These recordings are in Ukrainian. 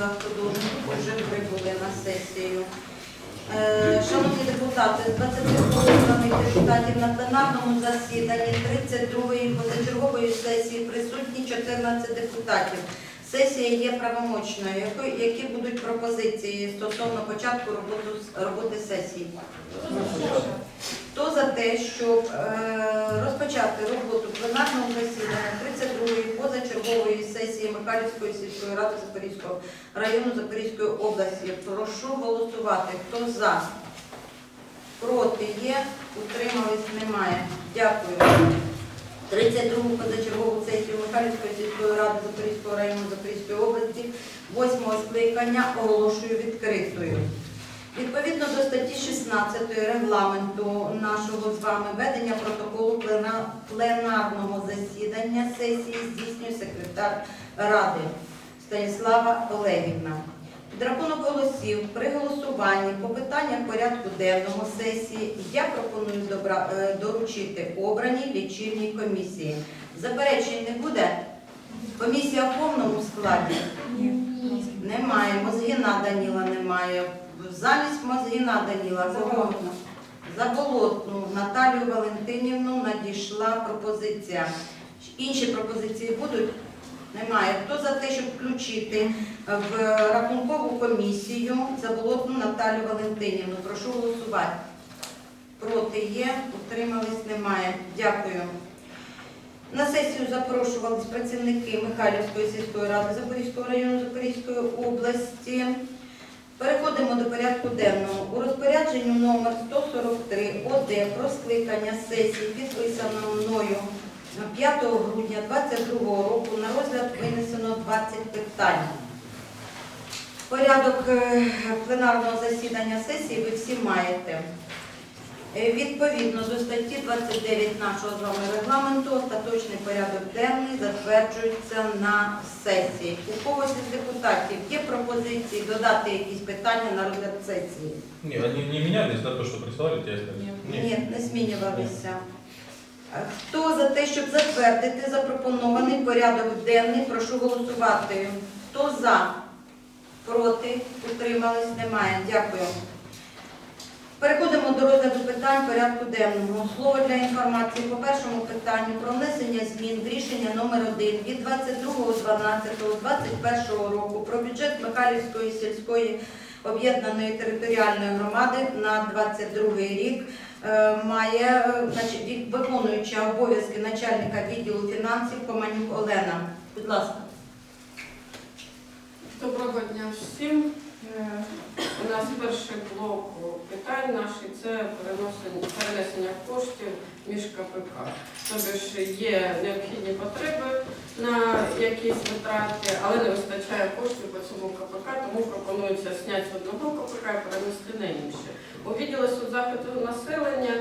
зрозуміла, хто должен вже прибули на сесію. Е, Шановні депутати, з 22 обраних депутатів на пленарному засіданні 32-ї позачергової сесії присутні 14 депутатів. Сесія є правомочною. Які будуть пропозиції стосовно початку роботи, роботи сесії? Хто за те, щоб е, розпочати роботу пленарного засідання 32-ї позачергової сесії Михайлівської сільської ради Запорізького району Запорізької області? Прошу голосувати. Хто за? Проти є? Утримались? Немає. Дякую. 32-му позачергову сесію Михайлівської сільської ради Запорізького району Запорізької області 8-го скликання оголошую відкритою. Відповідно до статті 16 регламенту нашого з вами ведення протоколу пленарного засідання сесії здійснює секретар Ради Станіслава Олегівна. Під рахунок голосів при голосуванні по питаннях порядку денного сесії я пропоную е, доручити обраній лічильній комісії. Заперечень не буде? Комісія в повному складі? Немає. Мозгіна Даніла немає. Замість Мозгіна Даніла Заболотну. Заболотну Наталію Валентинівну надійшла пропозиція. Інші пропозиції будуть? Немає. Хто за те, щоб включити в рахункову комісію Заболотну Наталію Валентинівну? Прошу голосувати. Проти є, утримались немає. Дякую. На сесію запрошувались працівники Михайлівської сільської ради Запорізького району Запорізької області. Переходимо до порядку денного. У розпорядженню номер 143 ОД про скликання сесії, підписано мною 5 грудня 2022 року, на розгляд винесено 20 питань. Порядок е, пленарного засідання сесії ви всі маєте. Е, Відповідно до статті 29 нашого з вами регламенту, остаточний порядок денний затверджується на сесії. У когось із депутатів є пропозиції додати якісь питання на розгляд сесії? Не, они не менялись, да, то, что присылали, те остались? Ні, не змінювалися. Хто за те, щоб затвердити запропонований порядок денний, прошу голосувати. Хто за? Проти? Утримались? Немає. Дякую. Переходимо до розгляду питань порядку денного. Слово для інформації по першому питанню про внесення змін в рішення номер 1 від 22.12.21 року про бюджет Михайлівської сільської об'єднаної територіальної громади на 22 рік е, має е, виконуюча обов'язки начальника відділу фінансів Команюк Олена. Будь ласка. Доброго дня всім. Е, У нас перший блок питань наших це перенесення коштів між КПК. Тобто ж є необхідні потреби на якісь витрати, але не вистачає коштів по цьому КПК, тому пропонується зняти з одного КПК і перенести на інше. У відділі соцзахисту населення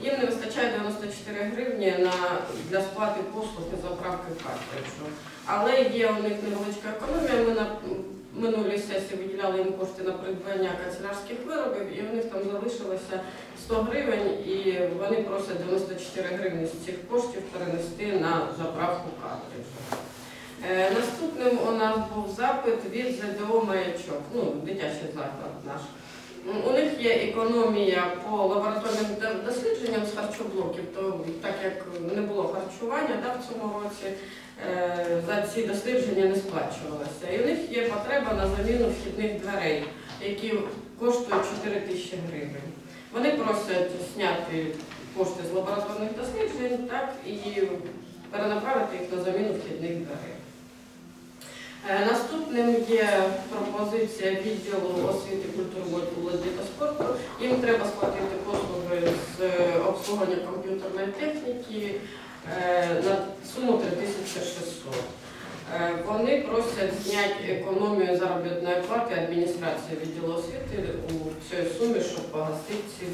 їм не вистачає 94 гривні на, для сплати послуг заправки картриджу. Але є у них невеличка економія. Ми на минулій сесії виділяли їм кошти на придбання канцелярських виробів, і у них там залишилося 100 гривень, і вони просять 94 гривні з цих коштів перенести на заправку картриджу. Е, Наступним у нас був запит від ЗДО «Маячок», ну, дитячий заклад наш. У них є економія по лабораторним дослідженням з харчоблоків, то так як не було харчування да, в цьому році, е, за ці дослідження не сплачувалося. І у них є потреба на заміну вхідних дверей, які коштують 4 тисячі гривень. Вони просять зняти кошти з лабораторних досліджень так, і перенаправити їх на заміну вхідних дверей. Е, Наступним є пропозиція відділу освіти, культури, молоді та спорту. Їм треба сплатити послуги з е, обслуговування комп'ютерної техніки е, на суму 3600. Е, Вони просять зняти економію заробітної плати адміністрації відділу освіти у цій сумі, щоб погасити ці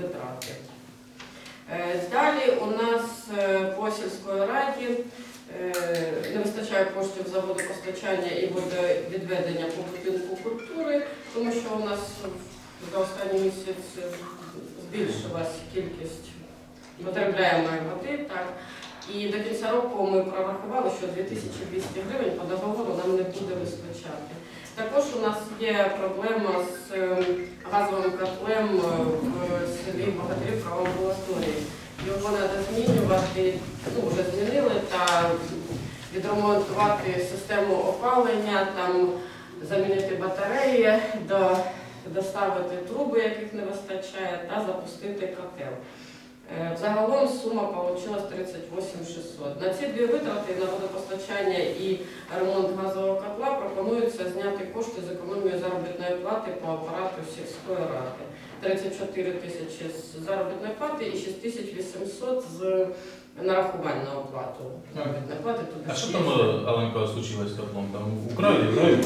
витрати. Далі у нас по сільської раді не вистачає коштів за водопостачання і водовідведення по будинку культури, тому що у нас за останній місяць збільшилась кількість потребляємої води. Так. І до кінця року ми прорахували, що 2200 гривень по договору нам не буде вистачати. Також у нас є проблема з е, газовим котлем е, в селі Богатирів амбулаторії. Його треба змінювати, ну вже змінили, та відремонтувати систему опалення, там замінити батареї, до, доставити труби, яких не вистачає, та запустити котел. Е, Загалом сума вийшла 38 600. На ці дві витрати на водопостачання і ремонт газового котла пропонується зняти кошти з економії заробітної плати по апарату сільської ради. 34 тисячі з заробітної плати і 6 тисяч 800 з нарахувань на оплату заробітної плати. А що там, є. э, случилось з котлом? Там украли, украли?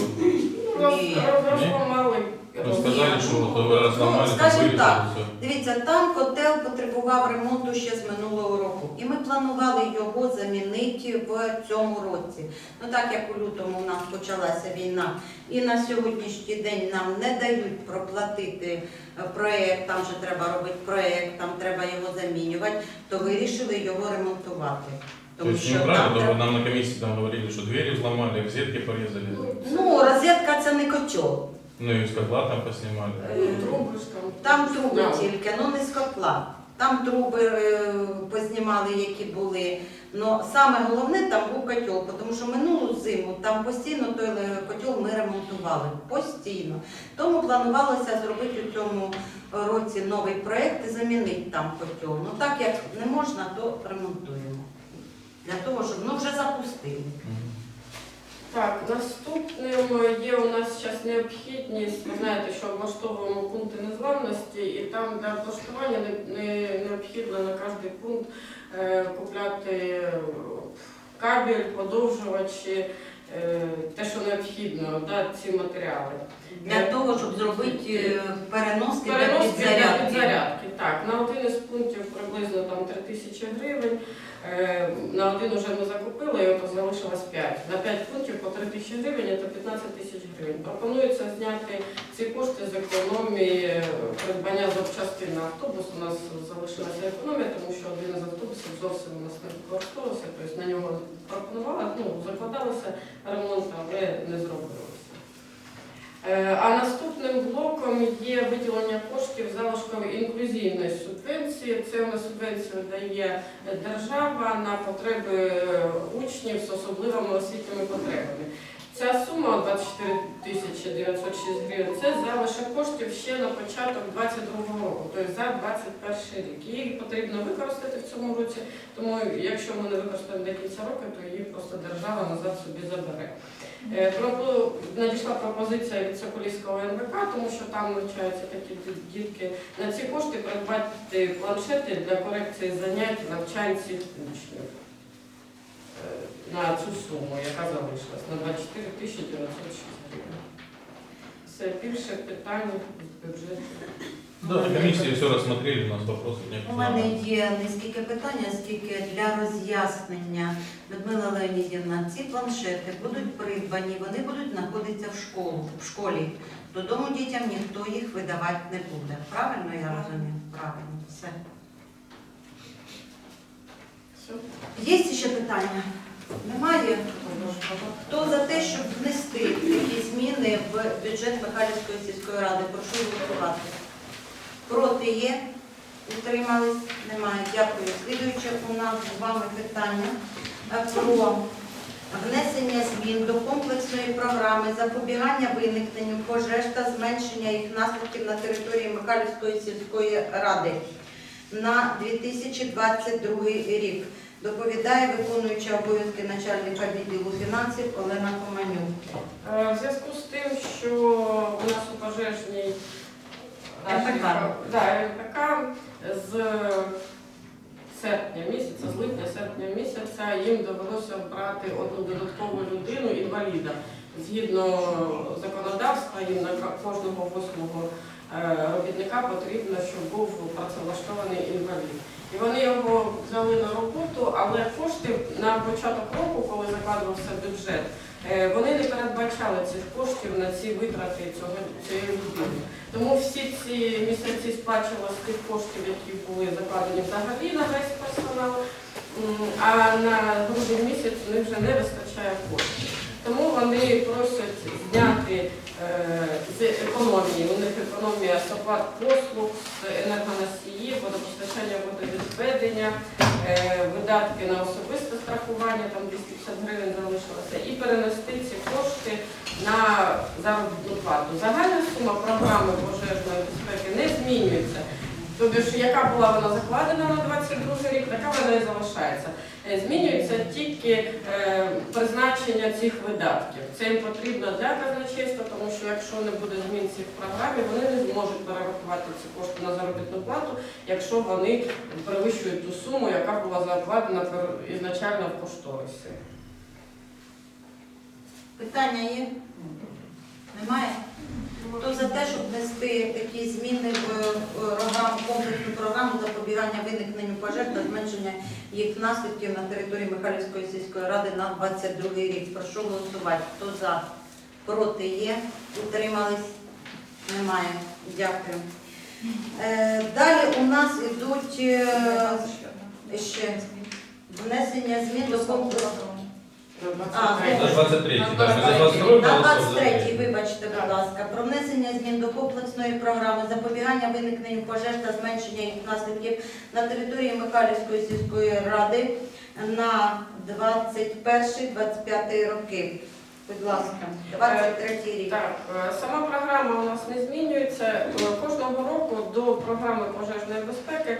Ну, роз- розламали. Ну, сказали, что вот вы разломали, Ну, там скажем вылезли, так. всё. Дивіться, там котел потребував ремонту ще з минулого року, і ми планували його замінити в цьому році. Ну так як у лютому у нас почалася війна, і на сьогоднішній день нам не дають проплатити е, проєкт, там же треба робити проєкт, там треба його замінювати, то вирішили його ремонтувати. То Тому есть що не там украли, то треба- нам на комиссии там говорили, что двери взломали, розетки порезали. ну розетка це не котел. Ну и из котла там поснимали. Е, Труби там. Труби тільки, ну не з котла. Там труби е, познімали, які були. Но саме головне там був котел, тому що минулу зиму там постійно той е, котел ми ремонтували. Постійно. Тому планувалося зробити у цьому році новий проєкт і замінити там котел. Ну так як не можна, то ремонтуємо. Для того, щоб ну вже запустили. Так, наступним є у нас зараз необхідність. Ви знаєте, що облаштовуємо пункти незламності, і там для облаштування не, не необхідно на кожний пункт е, купляти е, кабель, подовжувачі, е, те, що необхідно, да, ці матеріали. Для того, щоб зробити е, переноски для Переноски для підзарядки. підзарядки. Так, на один із пунктів приблизно там 3 тисячі гривень. Е, На один вже ми закупили, і от залишилось 5. На 5 пунктів по 3 тисячі гривень, це 15 тисяч гривень. Пропонується зняти ці кошти з економії е, придбання запчастин на автобус. У нас залишилася економія, тому що один із автобусів зовсім у нас не використовувався, тобто на нього пропонували, ну, закладалися ремонт, але не зробилося. Е, А наступним блоком є виділення коштів залишкової інклюзивної субвенції. Це у нас субвенцію дає держава на потреби е, учнів з особливими освітніми потребами. Ця сума 24 тисячі 906 гривень це залишок коштів ще на початок 2022 року, тобто за 2021 рік. Її потрібно використати в цьому році, тому якщо ми не використаємо до кінця року, то її просто держава назад собі забере. Е, Надійшла пропозиція від Соколівського НВК, тому що там навчаються такі дітки. На ці кошти придбати планшети для корекції занять навчанців учнів. Е, На цю суму, яка залишилась, на 24 тисячі 906 гривень. Це більше питань з бюджету. Да, комиссии все рассмотрели, у нас вопросов нет. У мене є не скільки питання, скільки для роз'яснення. Людмила Леонідівна, ці планшети будуть придбані, вони будуть знаходитися в школу, в школі. Додому дітям ніхто їх видавати не буде. Правильно я розумію? Правильно, все. Все. Є ще питання? Немає? Хто за те, щоб внести такі зміни в бюджет Михайлівської сільської ради? Прошу голосувати. Проти є? Утримались? Немає. Дякую. Слідуюче у нас з вами питання про внесення змін до комплексної програми запобігання виникненню пожеж та зменшення їх наслідків на території Михайлівської сільської ради на 2022 рік. Доповідає виконуюча обов'язки начальника відділу фінансів Олена Команюк. Е, В зв'язку з тим, що у нас у пожежній МПК. Да, МПК з серпня місяця, з липня серпня місяця їм довелося брати одну додаткову людину інваліда. Згідно законодавства, їм на кожного восьмого е, робітника потрібно, щоб був працевлаштований інвалід. І вони його взяли на роботу, але кошти на початок року, коли закладувався бюджет, е, вони не передбачали цих коштів на ці витрати цього цієї людини. Тому всі ці місяці сплачувалися з тих коштів, які були закладені взагалі на весь персонал. А на грудень місяць у них вже не вистачає коштів. Тому вони просять зняти з економії. У них економія оплат послуг, з енергоносіїв, водопостачання, водовідведення, е, видатки на особисте страхування, там 250 гривень залишилося, і перенести ці кошти на заробітну плату. Загальна сума програми пожежної безпеки не змінюється. Тобто, яка була вона закладена на 22 рік, така вона і залишається. Е, Змінюється тільки е, призначення цих видатків. Це їм потрібно для казначейства, тому що якщо не буде змін цих програмі, вони не зможуть перерахувати ці кошти на заробітну плату, якщо вони перевищують ту суму, яка була закладена ізначально в кошторисі. Питання є? Немає? Хто за те, щоб внести такі зміни в е, програму, комплексну програму запобігання виникненню пожеж та зменшення їх наслідків на території Михайлівської сільської ради на 22 рік? Прошу голосувати. Хто за? Проти є? Утримались? Немає. Дякую. Е, Далі у нас ідуть е, ще внесення змін до комплексу. А, За 23 На да, мы за 22 На голосовали. 23, вибачте, будь ласка, про внесення змін до комплексної програми запобігання виникненню пожеж та зменшення їх наслідків на території Михайлівської сільської ради на 21-25 роки. Будь ласка, 23 рік. Так, е, сама програма у нас не змінюється. Е, Кожного року до програми пожежної безпеки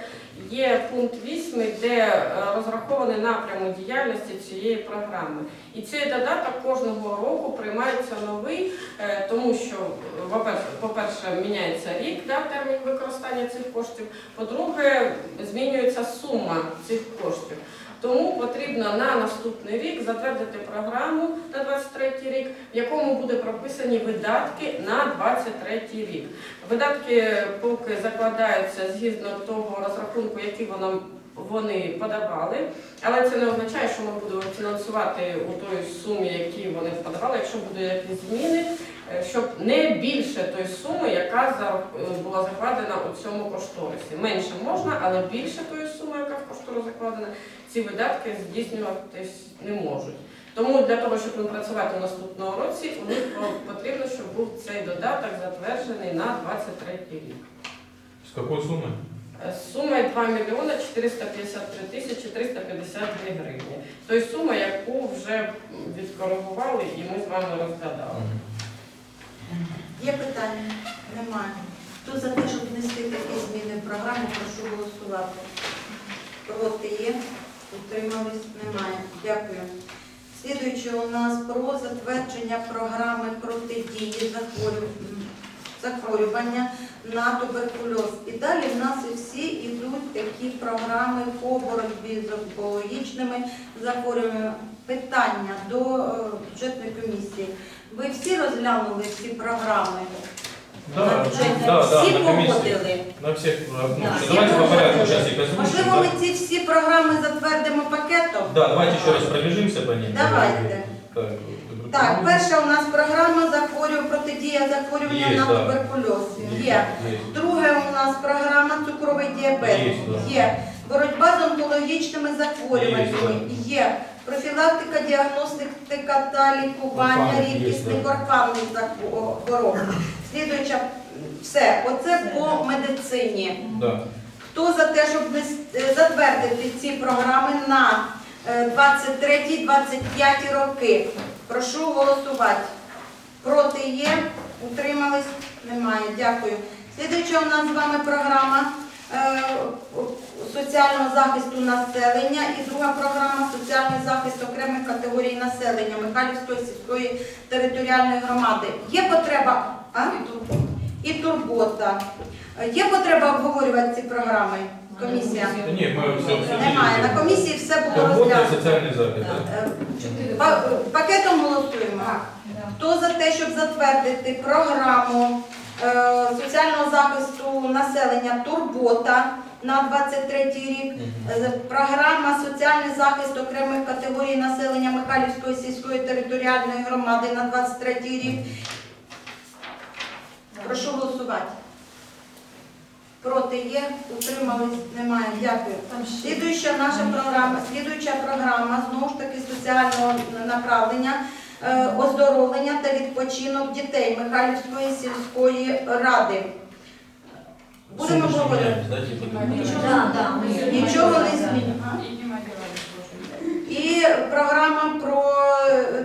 є пункт 8, де е, розрахований напрямок діяльності цієї програми. І цей додаток кожного року приймається новий, тому що, по-перше, міняється рік, да, термін використання цих коштів. По-друге, змінюється сума цих коштів. Тому потрібно на наступний рік затвердити програму на 23 рік, в якому буде прописані видатки на 23 рік. Видатки поки закладаються згідно того розрахунку, який воно вони подавали, але це не означає, що ми будемо фінансувати у той сумі, які вони подавали, якщо будуть якісь зміни, е, щоб не більше тої суми, яка е, була закладена у цьому кошторисі. Менше можна, але більше тої суми, яка в кошторис закладена, ці видатки здійснюватись не можуть. Тому для того, щоб не працювати в наступному році, у них потрібно, щоб був цей додаток затверджений на 23 рік. С какой суммы? Е, З сумою 2 мільйони 453 тисячі 352 гривні. Тобто сума, яку вже відкоригували і ми з вами розглядали. Є питання? Немає. Хто за те, щоб внести такі зміни в програму, прошу голосувати. Проти є? Утримались? Немає. Дякую. Слідуюче у нас про затвердження програми протидії захворювання на туберкульоз. І далі в нас всі йдуть такі програми по боротьбі з онкологічними захворюваннями. Питання до е, бюджетної комісії. Ви всі розглянули ці програми? Да, да, да, всі на комиссии. погодили. На всех, ну, Да, всі давайте по порядку сейчас их озвучим. Можливо, ми ці всі програми затвердимо пакетом? Да, давайте еще раз пробежимся по ним. Давайте. Так, Так, перша у нас програма захворювання протидія захворювання Є, на да. туберкульоз. Є. Есть. Друге у нас програма цукровий діабет. Є. Є. Боротьба з онкологічними захворюваннями. Є. Профілактика, діагностика та лікування рідкісних орфанних хвороб. Слідуюча, все, оце по медицині. Хто за те, щоб е, затвердити ці програми на е, 23-25 роки? Прошу голосувати. Проти є? Утримались? Немає. Дякую. Слідуюча у нас з вами програма е, соціального захисту населення і друга програма соціальний захист окремих категорій населення Михайлівської сільської територіальної громади. Є потреба? А? І турбота. Е, Є потреба обговорювати ці програми? Комісія? Нет, все обсудили. Немає. На комісії все було и розглянуто. захист? Е, па- Пакетом голосуємо. Хто за те, щоб затвердити програму е, соціального захисту населення Турбота на 23 рік? Е, Програма соціальний захист окремих категорій населення Михайлівської сільської територіальної громади на 23 рік. Прошу голосувати. Проти є, утримались, немає. Дякую. Слідуюча наша програма, слідуюча програма знову ж таки соціального направлення е, оздоровлення та відпочинок дітей Михайлівської сільської ради. Будемо говорити. потім. Нічого. Не змінюємо. І програма про е,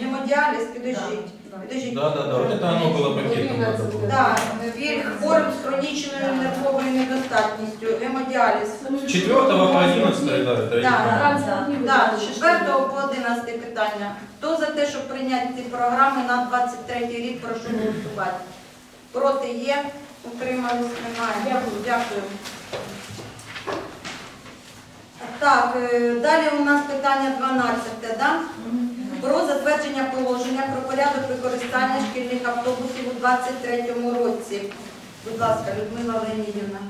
гемодіаліз, підождіть. Підождіть. Да, да, да, вот это оно было пакетом надо было. Так, пільг хворим з хронічною нервовою недостатністю, гемодіаліз. С 4 по 11, да, это Да, эти. Так, з 4 по 11 питання. Хто за те, щоб прийняти ці програми на 23 рік, прошу голосувати. Проти є, утримались немає. Дякую. Дякую. Так, е, далі у нас питання 12, да? Про затвердження положення про порядок використання шкільних автобусів у 23 році. Будь ласка, Людмила Леонідівна.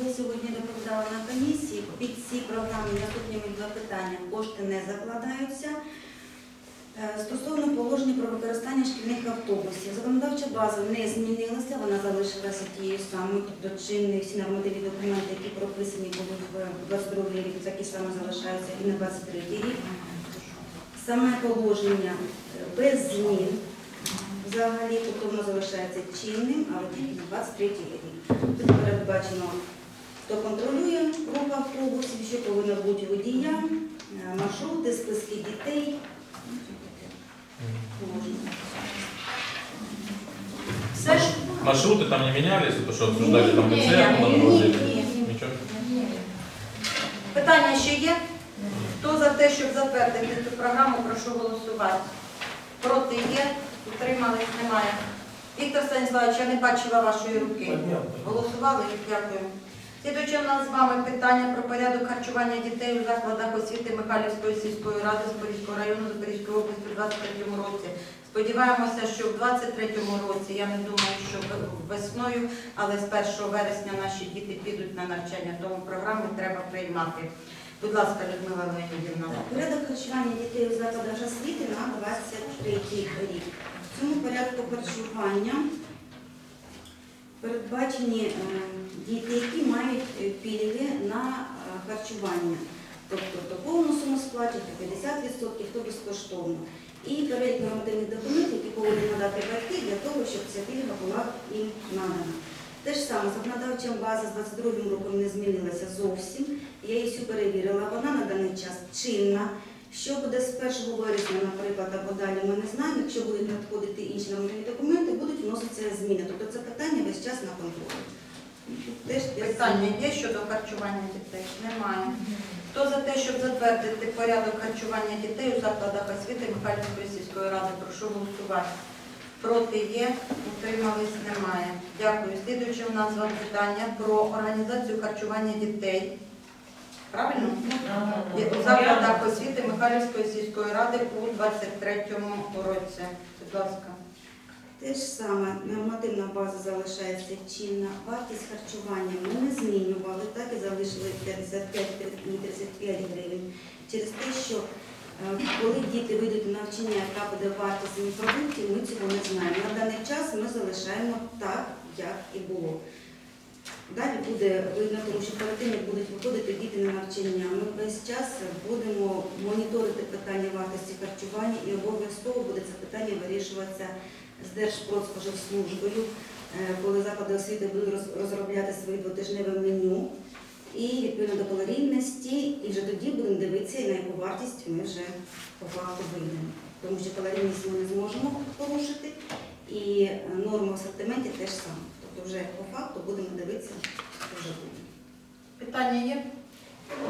Ви сьогодні доповідали на комісії. Під ці програми наступні два питання. Кошти не закладаються. Е, Стосовно положення про використання шкільних автобусів, законодавча база не змінилася, вона залишилася тією самою, тобто чинні всі нормативні документи, які прописані були в 22 рік, такі саме залишаються і на 23 рік. Саме положення е, без змін взагалі, тобто воно залишається чинним, але тільки на 23 рік. Тут передбачено, хто контролює рух автобусів, що повинно бути водіям, е, маршрути, списки дітей. Все ж? Маршруты там не менялись, то, что обсуждали там Ні, лице, ні, ні, ні. Ничего. Питання ще є? Те, щоб затвердити цю програму, прошу голосувати. Проти є, утримались немає. Віктор Станіславович, я не бачила вашої руки. Голосували? Дякую. Слідуюче у нас з вами питання про порядок харчування дітей у закладах освіти Михайлівської сільської ради Запорізького району Запорізької області у 23 році. Сподіваємося, що в 23 році, я не думаю, що весною, але з 1 вересня наші діти підуть на навчання, тому програми треба приймати. Будь ласка, Людмила Леонідівна. Порядок харчування дітей у закладах освіти на 23 рік. В цьому порядку харчування передбачені е, діти, які мають е, пільги на е, харчування. Тобто хто повну суму сплачує, хто 50%, хто безкоштовно. І перелік нормативних документів, які повинні надати батьки для того, щоб ця пільга була їм надана. Те ж саме, законодавча база з 22 роком не змінилася зовсім. Я її всю перевірила, вона на даний час чинна. Що буде з 1 вересня, наприклад, або далі, ми не знаємо. Якщо будуть надходити інші нормативні документи, будуть вноситися зміни. Тобто це питання весь час на контролі. Теж Питання є щодо харчування дітей? Немає. Хто за те, щоб затвердити порядок харчування дітей у закладах освіти Михайлівської сільської ради? Прошу голосувати. Проти є, утримались немає. Дякую. Слідуюче у нас вам питання про організацію харчування дітей. Правильно? У закладах освіти Михайлівської сільської ради у 23 році. Будь ласка. Те ж саме, нормативна база залишається чинна. Вартість харчування ми не змінювали, так і залишили 55 і 35 гривень. Через те, що коли діти вийдуть на навчання, яка буде вартість їх продуктів, ми цього не знаємо. На даний час ми залишаємо так, як і було. Далі буде видно, тому що перед тим, як будуть виходити діти на навчання, ми весь час будемо моніторити питання вартості харчування і обов'язково буде це питання вирішуватися з Держпродспоживслужбою, е, коли заклади освіти будуть розробляти своє двотижневе меню і відповідно до калорійності, і вже тоді будемо дивитися, на яку вартість ми вже по факту вийдемо. Тому що калорійність ми не зможемо порушити, і е, норма в асортименті теж саме. Тобто вже по факту будемо дивитися, що вже буде. Питання є?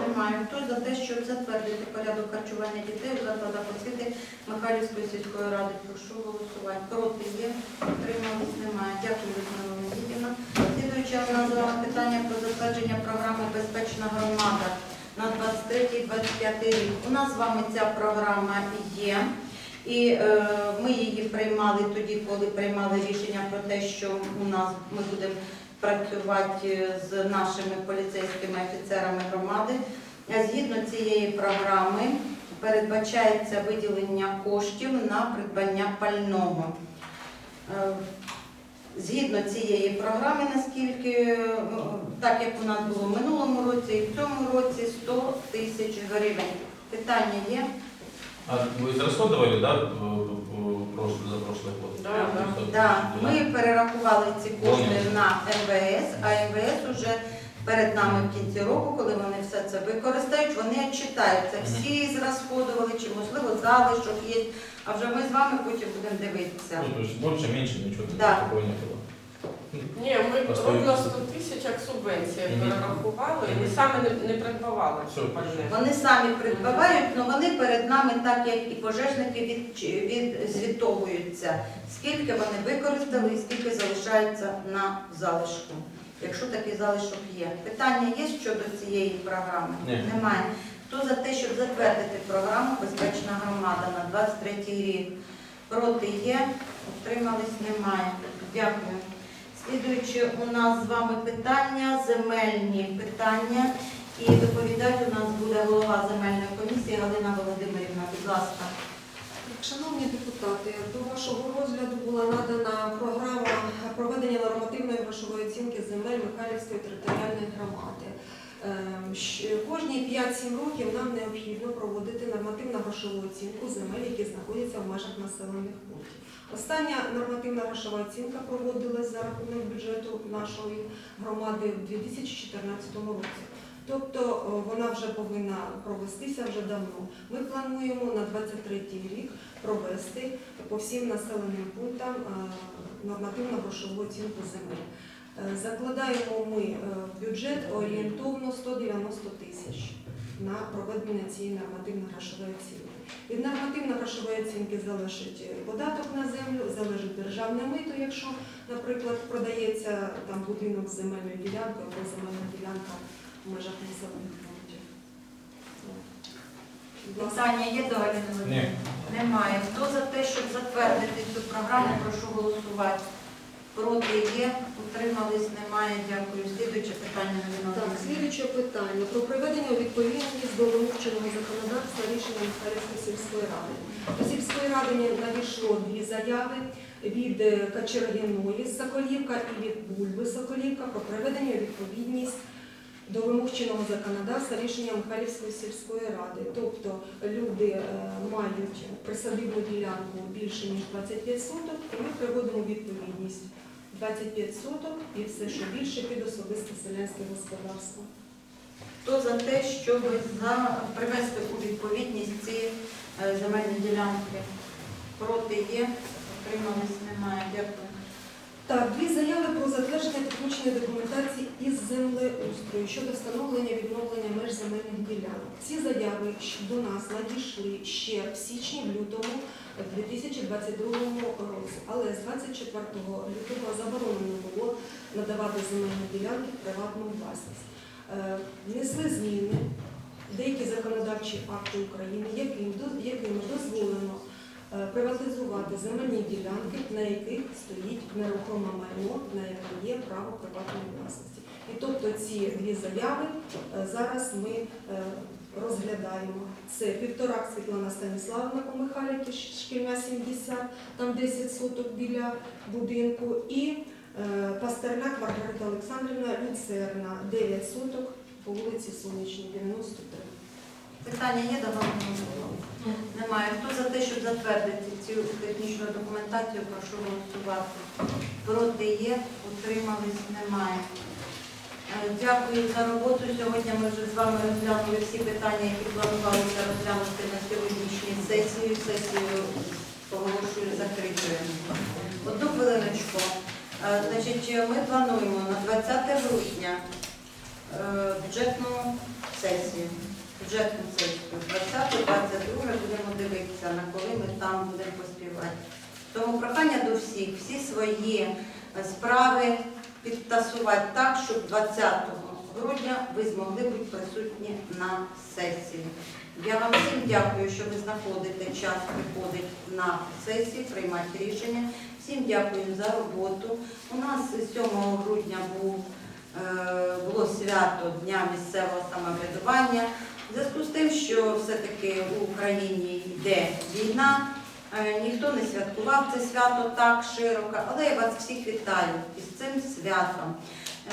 Немає. Хто за те, щоб затвердити порядок харчування дітей у закладах освіти Михайлівської сільської ради? Прошу голосувати. Проти є? Утримались? Немає. Дякую, Людмила Слідуюче у питання про затвердження програми Безпечна громада на 23-25 рік. У нас з вами ця програма є. І е, ми її приймали тоді, коли приймали рішення про те, що у нас ми будемо працювати з нашими поліцейськими офіцерами громади. Е, Згідно цієї програми передбачається виділення коштів на придбання пального Е, Згідно цієї програми, наскільки е, так як у нас було в минулому році і в цьому році 100 тисяч гривень. Питання є? А вы израсходовали, да, в- в- в прошлый, за прошлый год? Да, да. То есть, Да, да. ми перерахували ці кошти Понял. на МВС, а МВС уже перед нами в кінці року, коли вони все це використають, вони читаються. Всі зрасходували, чи можливо залишок є. А вже ми з вами потім будемо дивитися. Ну, то есть больше, меньше, ничего Да. такого не было. Ні, ми Поставити. ровно 100 тисяч як субвенція Мгм. перерахували і саме не, не придбавали Все, пальне. Вони самі придбавають, але вони перед нами, так як і пожежники, від, від, звітовуються, скільки вони використали і скільки залишається на залишку, якщо такий залишок є. Питання є щодо цієї програми? Ні. Немає. Хто за те, щоб затвердити програму Безпечна громада на 23 рік? Проти є, утримались немає. Дякую. Слідуючи у нас з вами питання, земельні питання. І доповідати у нас буде голова земельної комісії Галина Володимирівна. Будь ласка. Шановні депутати, до вашого розгляду була надана програма проведення нормативної грошової оцінки земель Михайлівської територіальної громади. Ем, Кожні 5-7 років нам необхідно проводити нормативну грошову оцінку земель, які знаходяться в межах населених пунктів. Остання нормативна грошова оцінка проводилась за рахунок бюджету нашої громади в 2014 році. Тобто вона вже повинна провестися вже давно. Ми плануємо на 23 рік провести по всім населеним пунктам е, нормативно-грошову оцінку земель. Е, Закладаємо ми е, в бюджет орієнтовно 190 тисяч на проведення цієї нормативно-грошової оцінки. Від нормативно-грошової оцінки залежить податок на землю, залежить державне мито, якщо, наприклад, продається там будинок з земельною ділянкою або земельна ділянка в межах населених. Питання є до Галини Володимирівни? Немає. Хто за те, щоб затвердити цю програму, прошу голосувати. Проти є, утримались, немає. Дякую. Слідуюче питання Галина Так, слідуюче питання про приведення у відповідність до вимог чинного законодавства рішення Михайлівської сільської ради. До сільської ради надійшло дві заяви від е, Качергіної Соколівка і від Бульби Соколівка про приведення у відповідність до вимог чинного законодавства рішення Михайлівської сільської ради. Тобто люди е, мають присадибну ділянку більше ніж 25 соток, і ми приводимо відповідність 25 соток і все, що більше під особисте селянське господарство. Хто за те, щоб за... привести у відповідність ці е, земельні ділянки? Проти є, утримались, немає. Дякую. Так, дві заяви про затвердження технічної документації із землеустрою щодо встановлення відновлення меж земельних ділянок. Ці заяви до нас надійшли ще в січні-лютому 2022 році, але з 24 лютого заборонено було надавати земельні ділянки в приватну власність. Е, Внесли зміни деякі законодавчі акти України, яким до- дозволено приватизувати земельні ділянки, на яких стоїть нерухоме майно, на яке є право приватної власності. І тобто ці дві заяви е, зараз ми е, розглядаємо. Це півторак Світлана Станіславовна по Михайлівці, шкільна 70, там 10 соток біля будинку, і е, Пастерняк Маргарита Олександрівна, Люцерна, 9 соток по вулиці Сонячній, 93. Питання є до Галини Володимирівни? Немає. Хто за те, щоб затвердити цю технічну документацію, прошу голосувати. Проти є, утримались, немає. Е, Дякую за роботу. Сьогодні ми вже з вами розглянули всі питання, які планувалися розглянути на сьогоднішній сесії. Сесію оголошую закритою. Одну хвилиночку. Е, Значить, ми плануємо на 20 грудня е, бюджетну сесію. Бюджетну сесію. 20-22 будемо дивитися, на коли ми там будемо поспівати. Тому прохання до всіх, всі свої е, справи підтасувати так, щоб 20 грудня ви змогли бути присутні на сесії. Я вам всім дякую, що ви знаходите час приходити на сесії, приймати рішення. Всім дякую за роботу. У нас 7 грудня е, було свято Дня місцевого самоврядування. В зв'язку з тим, що все-таки в Україні йде війна, е, ніхто не святкував це свято так широко, але я вас всіх вітаю із цим святом.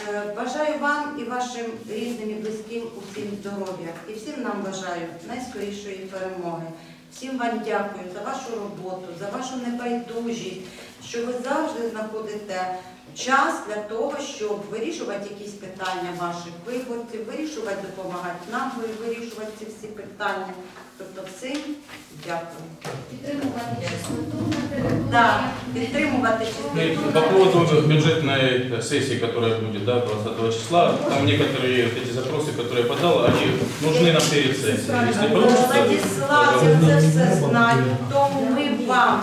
Е, Бажаю вам і вашим рідним і близьким усім здоров'я. І всім нам бажаю найскорішої перемоги. Всім вам дякую за вашу роботу, за вашу небайдужість, що ви завжди знаходите час для того, щоб вирішувати якісь питання ваших виборців, вирішувати, допомагати нам вирішувати ці всі питання. Тобто всім дякую. Підтримувати чисноту на території. Да, підтримувати Ну и чистоту. По поводу бюджетной сессии, которая будет, да, 20 числа, там некоторые вот эти запросы, которые я подал, они нужны нам перед сессией. Если получится, Владислав, я це все знаю, тому ми вам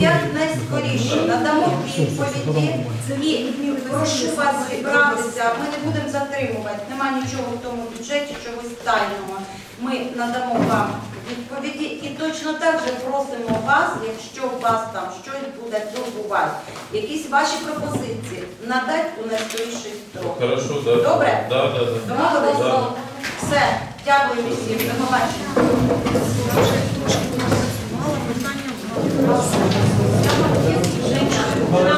як найскоріше надамо відповіді і прошу вас зібратися. Ми не будемо затримувати, нема нічого в тому бюджеті, чогось тайного. Ми надамо вам відповіді і точно так же просимо вас, якщо у вас там щось буде турбувати, якісь ваші пропозиції надати у найскоріший строк. хорошо, да. Добре? Да, да, да. Домовились? Да. Все, дякую всім, до побачення.